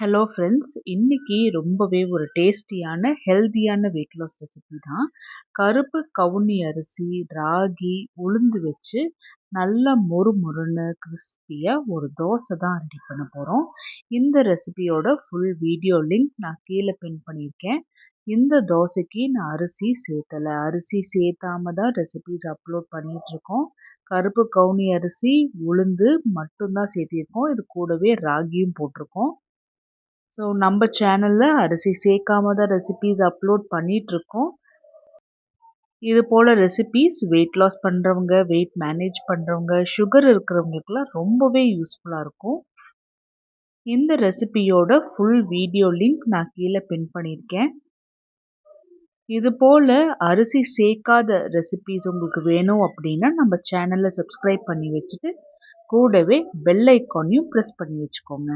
Hello friends இன்றைக்கி ரொம்பவே ஒரு டேஸ்டியான ஹெல்தியான வெயிட் லாஸ் ரெசிபி தான். கருப்பு கவுனி அரிசி ராகி உளுந்து வச்சு நல்லா மொறு மொறுன்னு கிறிஸ்பியாக ஒரு தோசை தான் ரெடி பண்ண போகிறோம் இந்த ரெசிபியோட ஃபுல் வீடியோ லிங்க் நான் கீழே பின் பண்ணியிருக்கேன். இந்த தோசைக்கு நான் அரிசி சேர்த்தலை. அரிசி சேர்த்தாம தான் ரெசிபிஸ் அப்லோட் பண்ணிகிட்ருக்கோம் கருப்பு கவுனி அரிசி உளுந்து மட்டும்தான் சேர்த்திருக்கோம். இது கூடவே ராகியும் போட்டிருக்கோம். ஸோ நம்ம சேனலில் அரிசி சேர்க்காம தான் ரெசிபீஸ் அப்லோட் பண்ணிகிட்ருக்கோம் இது போல் ரெசிபீஸ் வெயிட் லாஸ் பண்ணுறவங்க வெயிட் மேனேஜ் பண்ணுறவங்க சுகர் இருக்கிறவங்களுக்குலாம் ரொம்பவே யூஸ்ஃபுல்லாக இருக்கும். இந்த ரெசிபியோட ஃபுல் வீடியோ லிங்க் நான் கீழே பின் பண்ணியிருக்கேன். இது போல் அரிசி சேர்க்காத ரெசிபீஸ் உங்களுக்கு வேணும் அப்படின்னா நம்ம சேனலை சப்ஸ்கிரைப் பண்ணி வச்சுட்டு கூடவே பெல் ஐக்கானையும் ப்ரெஸ் பண்ணி வச்சுக்கோங்க.